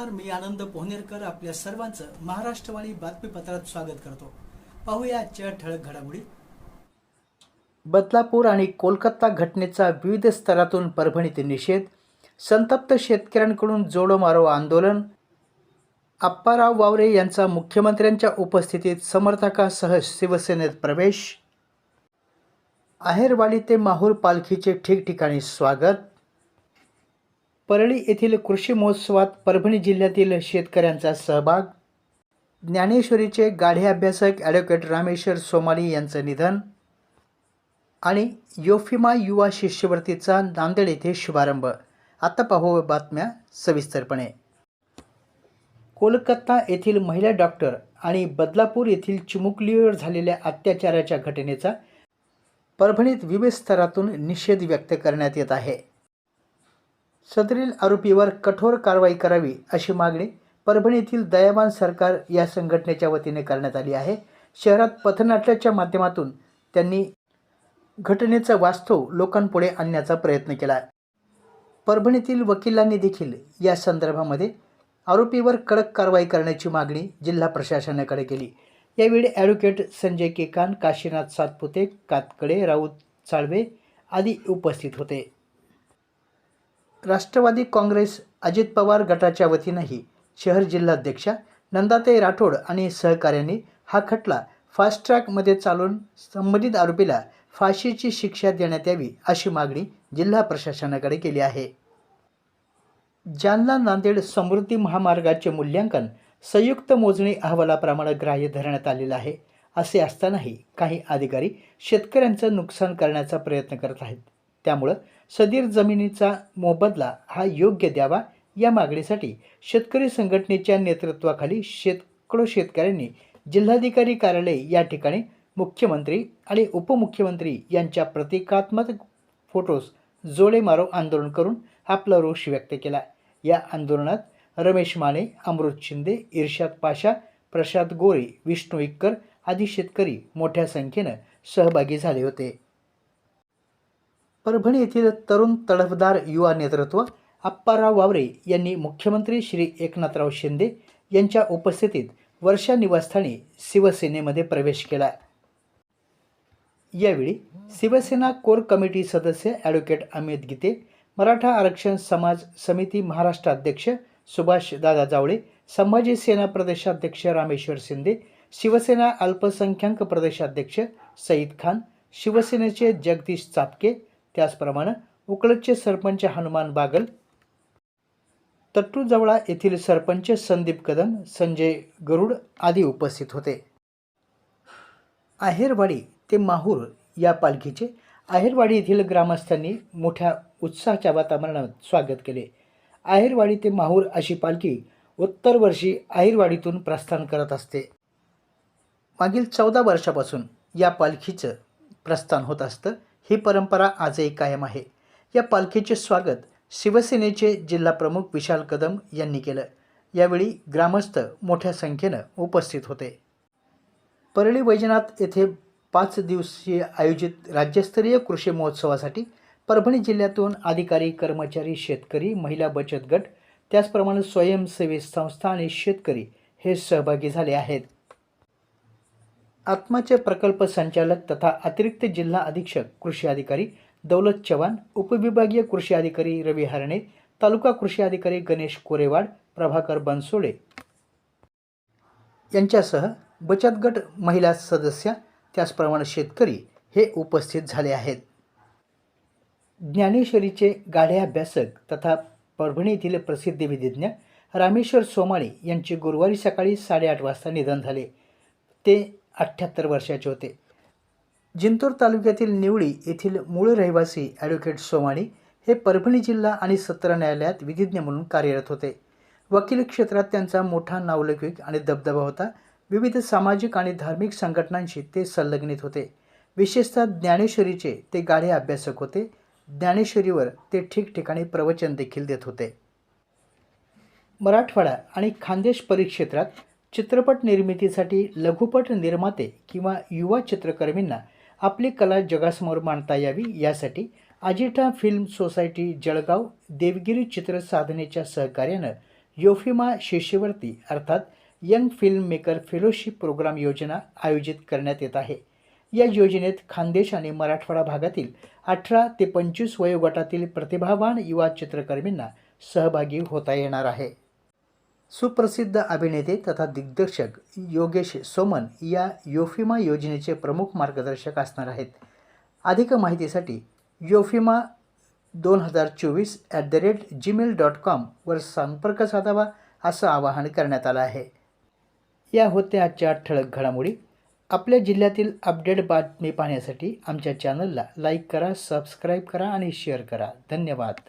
नमस्कार मी आनंद पोहनेरकर आपल्या सर्वांचं महाराष्ट्रवाणी बातमीपत्रात स्वागत करतो. पाहूया आजच्या ठळक घडामोडी. बदलापूर आणि कोलकाता घटनेचा विविध स्तरातून परभणीत निषेध संतप्त शेतकऱ्यांकडून जोडो मारो आंदोलन आप्पाराव वावरे यांचा मुख्यमंत्र्यांच्या उपस्थितीत समर्थकासह शिवसेनेत प्रवेश आहेरवाडी ते माहूर पालखीचे ठिकठिकाणी स्वागत परळी येथील कृषी महोत्सवात परभणी जिल्ह्यातील शेतकऱ्यांचा सहभाग. ज्ञानेश्वरीचे गाढे अभ्यासक ॲडव्होकेट रामेश्वर सोमानी यांचं निधन आणि योफिमा युवा शिष्यवृत्तीचा नांदेड येथे शुभारंभ. आता पाहू बातम्या सविस्तरपणे. कोलकाता येथील महिला डॉक्टर आणि बदलापूर येथील चिमुकलीवर झालेल्या अत्याचाराच्या घटनेचा परभणीत विविध स्तरातून निषेध व्यक्त करण्यात येत आहे. सदरील आरोपीवर कठोर कारवाई करावी अशी मागणी परभणीतील दयाबान सरकार या संघटनेच्या वतीने करण्यात आली आहे. शहरात पथनाट्याच्या माध्यमातून त्यांनी घटनेचं वास्तव लोकांपुढे आणण्याचा प्रयत्न केला. परभणीतील वकिलांनी देखील या संदर्भामध्ये आरोपीवर कडक कारवाई करण्याची मागणी जिल्हा प्रशासनाकडे केली. यावेळी ॲडव्होकेट संजय केकान काशीनाथ सातपुते कातकडे राऊत साळवे आदी उपस्थित होते. राष्ट्रवादी काँग्रेस अजित पवार गटाच्या वतीनंही शहर जिल्हाध्यक्षा नंदाताई राठोड आणि सहकाऱ्यांनी हा खटला फास्ट ट्रॅकमध्ये चालून संबंधित आरोपीला फाशीची शिक्षा देण्यात यावी अशी मागणी जिल्हा प्रशासनाकडे केली आहे. जालना नांदेड समृद्धी महामार्गाचे मूल्यांकन संयुक्त मोजणी अहवालाप्रमाणे ग्राह्य धरण्यात आलेलं आहे असे असतानाही काही अधिकारी शेतकऱ्यांचं नुकसान करण्याचा प्रयत्न करत आहेत. त्यामुळं सदीर जमिनीचा मोबदला हा योग्य द्यावा या मागणीसाठी शेतकरी संघटनेच्या नेतृत्वाखाली शेतकडो शेतकऱ्यांनी जिल्हाधिकारी कार्यालय या ठिकाणी मुख्यमंत्री आणि उपमुख्यमंत्री यांच्या प्रतिकात्मक फोटोस जोडे मारो आंदोलन करून आपला रोष व्यक्त केला. या आंदोलनात रमेश माने अमृत शिंदे इर्शाद पाशा प्रशांत गोरे विष्णू इक्कर आदी शेतकरी मोठ्या संख्येनं सहभागी झाले होते. परभणी येथील तरुण तडफदार युवा नेतृत्व आप्पाराव वावरे यांनी मुख्यमंत्री श्री एकनाथराव शिंदे यांच्या उपस्थितीत वर्षा निवासस्थानी शिवसेनेमध्ये प्रवेश केला. यावेळी शिवसेना कोर कमिटी सदस्य ॲडव्होकेट अमित गीते मराठा आरक्षण समाज समिती महाराष्ट्र अध्यक्ष सुभाष दादा जावळे संभाजी सेना प्रदेशाध्यक्ष रामेश्वर शिंदे शिवसेना अल्पसंख्याक प्रदेशाध्यक्ष सईद खान शिवसेनेचे जगदीश चापके त्याचप्रमाणे उकळतचे सरपंच हनुमान बागल तट्टूजवळा येथील सरपंच संदीप कदम संजय गरुड आदी उपस्थित होते. आहेरवाडी ते माहूर या पालखीचे आहेरवाडी येथील ग्रामस्थांनी मोठ्या उत्साहाच्या वातावरणात स्वागत केले. आहेरवाडी ते माहूर अशी पालखी उत्तर वर्षी आहेरवाडीतून प्रस्थान करत असते. मागील चौदा वर्षापासून या पालखीचं प्रस्थान होत असतं. ही परंपरा आजही कायम आहे. या पालखीचे स्वागत शिवसेनेचे जिल्हाप्रमुख विशाल कदम यांनी केलं. यावेळी ग्रामस्थ मोठ्या संख्येनं उपस्थित होते. परळी वैजनाथ येथे पाच दिवसीय आयोजित राज्यस्तरीय कृषी महोत्सवासाठी परभणी जिल्ह्यातून अधिकारी कर्मचारी शेतकरी महिला बचत गट त्याचप्रमाणे स्वयंसेवी संस्था आणि शेतकरी हे सहभागी झाले आहेत. आत्माचे प्रकल्प संचालक तथा अतिरिक्त जिल्हा अधीक्षक कृषी अधिकारी दौलत चव्हाण उपविभागीय कृषी अधिकारी रवी हरणे तालुका कृषी अधिकारी गणेश कोरेवाड प्रभाकर बनसोडे यांच्यासह बचत गट महिला सदस्य त्याचप्रमाणे शेतकरी हे उपस्थित झाले आहेत. ज्ञानेश्वरीचे गाढे अभ्यासक तथा परभणी येथील प्रसिद्ध विधिज्ञ रामेश्वर सोमाळे यांचे गुरुवारी सकाळी साडेआठ वाजता निधन झाले. ते अठ्ठ्याहत्तर वर्षाचे होते. जिंतूर तालुक्यातील निवळी येथील मूळ रहिवासी ॲडव्होकेट सोमाणी हे परभणी जिल्हा आणि सत्र न्यायालयात विधिज्ञ म्हणून कार्यरत होते. वकील क्षेत्रात त्यांचा मोठा नावलौकिक आणि दबदबा होता. विविध सामाजिक आणि धार्मिक संघटनांशी ते संलग्नित होते. विशेषतः ज्ञानेश्वरीचे ते गाढे अभ्यासक होते. ज्ञानेश्वरीवर ते ठिकठिकाणी प्रवचन देखील देत होते. मराठवाडा आणि खानदेश परिक्षेत्रात चित्रपट निर्मितीसाठी लघुपट निर्माते किंवा युवा चित्रकर्मींना आपली कला जगासमोर मांडता यावी यासाठी अजिठा फिल्म सोसायटी जळगाव देवगिरी चित्र साधनेच्या सहकार्यानं योफिमा शिष्यवर्ती अर्थात young film maker fellowship program योजना आयोजित करण्यात येत आहे. या योजनेत खानदेश आणि मराठवाडा भागातील अठरा ते पंचवीस वयोगटातील प्रतिभावान युवा चित्रकर्मींना सहभागी होता येणार आहे. सुप्रसिद्ध अभिनेते तथा दिग्दर्शक योगेश सोमन या योफिमा योजनेचे प्रमुख मार्गदर्शक असणार आहेत. अधिक माहितीसाठी योफिमा दोन हजार चोवीस at the rate gmail dot कॉमवर संपर्क साधावा असं आवाहन करण्यात आलं आहे. या होत्या आजच्या ठळक घडामोडी. आपल्या जिल्ह्यातील अपडेट बातमी पाहण्यासाठी आमच्या चॅनलला लाईक करा सबस्क्राईब करा आणि शेअर करा. धन्यवाद.